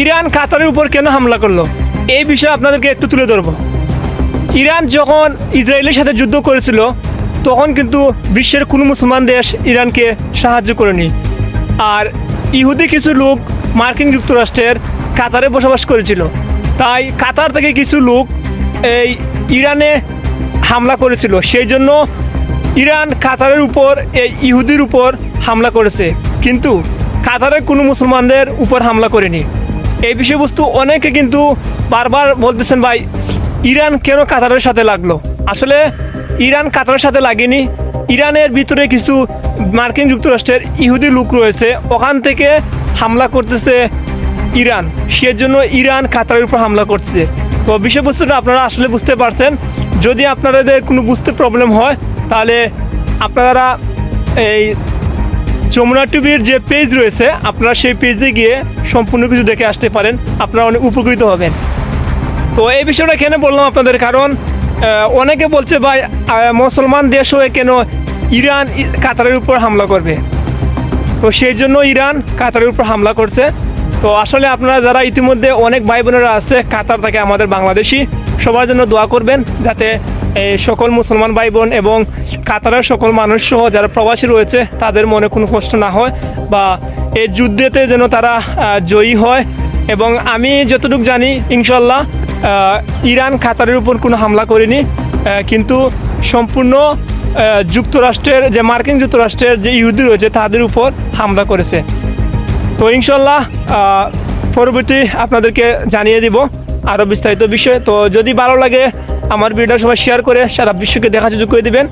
Iran কাতারের উপর কেন হামলা করল? এই বিষয়ে আপনাদেরকে একটু তুলে ধরবো। ইরান যখন ইসরায়েলের সাথে যুদ্ধ করেছিল, তখন কিন্তু বিশ্বের কোনো মুসলমান দেশ ইরানকে সাহায্য করেনি। আর ইহুদি কিছু লোক মার্কিন যুক্তরাষ্ট্রের কাতারে বসবাস করেছিল। তাই কাতার থেকে কিছু লোক এই ইরানে হামলা করেছিল। সেই জন্য ইরান কাতারের উপর, এই ইহুদির উপর হামলা করেছে। কিন্তু কাতারের কোনো মুসলমানদের উপর হামলা করেনি। এই বিষয়বস্তু অনেকে কিন্তু বারবার বলতেছেন, ভাই, ইরান কেন কাতারের সাথে লাগল? আসলে ইরান কাতারের সাথে লাগেনি। ইরানের ভিতরে কিছু মার্কিন যুক্তরাষ্ট্রের ইহুদি লোক রয়েছে, ওখান থেকে হামলা করতেছে ইরান। সেজন্য ইরান কাতারের উপর হামলা করছে। তো বিষয়বস্তুটা আপনারা আসলে বুঝতে পারছেন। যদি আপনাদের কোনো বুঝতে প্রবলেম হয়, তাহলে আপনারা এই যমুনা টিভির যে পেজ রয়েছে, আপনারা সেই পেজে গিয়ে সম্পূর্ণ কিছু দেখে আসতে পারেন। আপনারা অনেক উপকৃত হবেন। তো এই বিষয়টা কেন বললাম আপনাদের, কারণ অনেকে বলছে, ভাই মুসলমান দেশ হয়ে কেন ইরান কাতারের উপর হামলা করবে? তো সেই জন্য ইরান কাতারের উপর হামলা করছে। তো আসলে আপনারা যারা ইতিমধ্যে অনেক ভাই বোনেরা আছে, কাতার থেকে আমাদের বাংলাদেশি, সবার জন্য দোয়া করবেন, যাতে এই সকল মুসলমান ভাই বোন এবং কাতারের সকল মানুষ সহ যারা প্রবাসী রয়েছে, তাদের মনে কোনো কষ্ট না হয় বা এই যুদ্ধেতে যেন তারা জয়ী হয়। এবং আমি যতটুকু জানি ইনশাল্লাহ ইরান কাতারের উপর কোনো হামলা করেনি। কিন্তু সম্পূর্ণ যুক্তরাষ্ট্রের, যে মার্কিন যুক্তরাষ্ট্রের যে ইহুদি রয়েছে, তাদের উপর হামলা করেছে। তো ইনশাল্লাহ পরবর্তী আপনাদেরকে জানিয়ে দিব আরও বিস্তারিত বিষয়। তো যদি ভালো লাগে আমার ভিডিওটা সবাই শেয়ার করে সারা বিশ্বকে দেখার সুযোগ করে দিবেন।